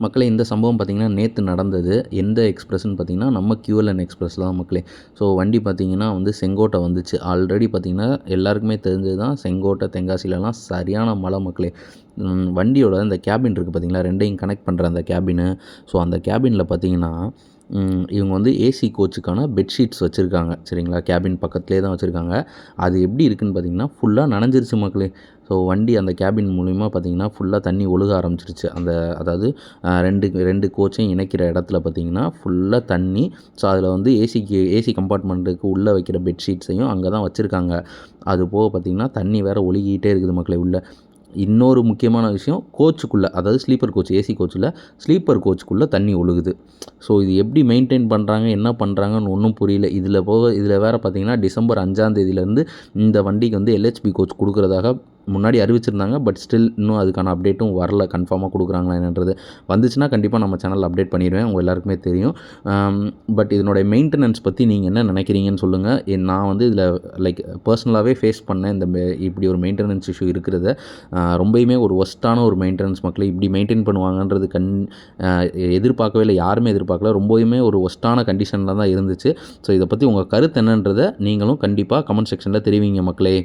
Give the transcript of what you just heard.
மக்களே இந்த சம்பவம் பார்த்திங்கன்னா நேற்று நடந்தது. எந்த எக்ஸ்பிரஸ்ன்னு பார்த்தீங்கன்னா நம்ம கியூஎல்என் எக்ஸ்பிரஸ் தான் மக்களே. ஸோ வண்டி பார்த்திங்கன்னா வந்து செங்கோட்டை வந்துச்சு. ஆல்ரெடி பார்த்திங்கன்னா எல்லாருக்குமே தெரிஞ்சது தான் செங்கோட்டை தென்காசிலலாம் சரியான மழை மக்களே. வண்டியோட இந்த கேபின் இருக்குது பார்த்தீங்களா ரெண்டையும் கனெக்ட் பண்ணுற அந்த கேபினு ஸோ அந்த கேபினில் பார்த்தீங்கன்னா இவங்க வந்து ஏசி கோச்சுக்கான பெட்ஷீட்ஸ் வச்சுருக்காங்க. சரிங்களா? கேபின் பக்கத்துலேயே தான் வச்சுருக்காங்க. அது எப்படி இருக்குதுன்னு பார்த்தீங்கன்னா ஃபுல்லாக நனைஞ்சிருச்சு மக்களே. ஸோ வண்டி அந்த கேபின் மூலிமா பார்த்தீங்கன்னா ஃபுல்லாக தண்ணி ஒழுக ஆரம்பிச்சிருச்சு. அந்த அதாவது ரெண்டு ரெண்டு கோச்சையும் இணைக்கிற இடத்துல பார்த்தீங்கன்னா ஃபுல்லாக தண்ணி ஸோ அதில் வந்து ஏசிக்கு ஏசி கம்பார்ட்மெண்ட்டுக்கு உள்ளே வைக்கிற பெட்ஷீட்ஸையும் அங்கே தான் வச்சுருக்காங்க. அது போக பார்த்தீங்கன்னா தண்ணி வேறு ஒழுகிட்டே இருக்குது மக்களே உள்ளே. இன்னொரு முக்கியமான விஷயம் கோச்சுக்குள்ளே அதாவது ஸ்லீப்பர் கோச் ஏசி கோச்சில் ஸ்லீப்பர் கோச்சுக்குள்ளே தண்ணி ஒழுகுது. ஸோ இது எப்படி மெயின்டைன் பண்ணுறாங்க என்ன பண்ணுறாங்கன்னு ஒன்றும் புரியல. இதில் போக இதில் வேறு பார்த்தீங்கன்னா டிசம்பர் அஞ்சாந்தேதியிலேருந்து இந்த வண்டிக்கு வந்து எல்ஹெச்பி கோச் கொடுக்குறதாக முன்னாடி அறிவிச்சிருந்தாங்க பட் ஸ்டில் இன்னும் அதுக்கான அப்டேட்டும் வரல. கன்ஃபார்மாக கொடுக்குறாங்களா என்னன்றது வந்துச்சுன்னா கண்டிப்பாக நம்ம சேனல் அப்டேட் பண்ணிடுவேன். உங்கள் எல்லாருக்குமே தெரியும். பட் இதனுடைய மெயின்டெனன்ஸ் பற்றி நீங்கள் என்ன நினைக்கிறீங்கன்னு சொல்லுங்கள் நான் வந்து இதில் லைக் பர்சனலாகவே ஃபேஸ் பண்ணேன். இந்த இப்படி ஒரு மெயின்டெனன்ஸ் இஷ்யூ இருக்கிறத. ரொம்பயுமே ஒரு ஒஸ்ட்டான ஒரு மெயின்டெனன்ஸ் மக்களை இப்படி மெயின்டைன் பண்ணுவாங்கன்றது கண் எதிர்பார்க்கவே இல்லை. யாருமே எதிர்பார்க்கல. ரொம்பவுமே ஒரு ஒஸ்ட்டான கண்டிஷனில் தான் இருந்துச்சு. ஸோ இதை பற்றி உங்கள் கருத்து என்னன்றதை நீங்களும் கண்டிப்பாக கமெண்ட் செக்ஷனில் தெரிவிங்க மக்களே.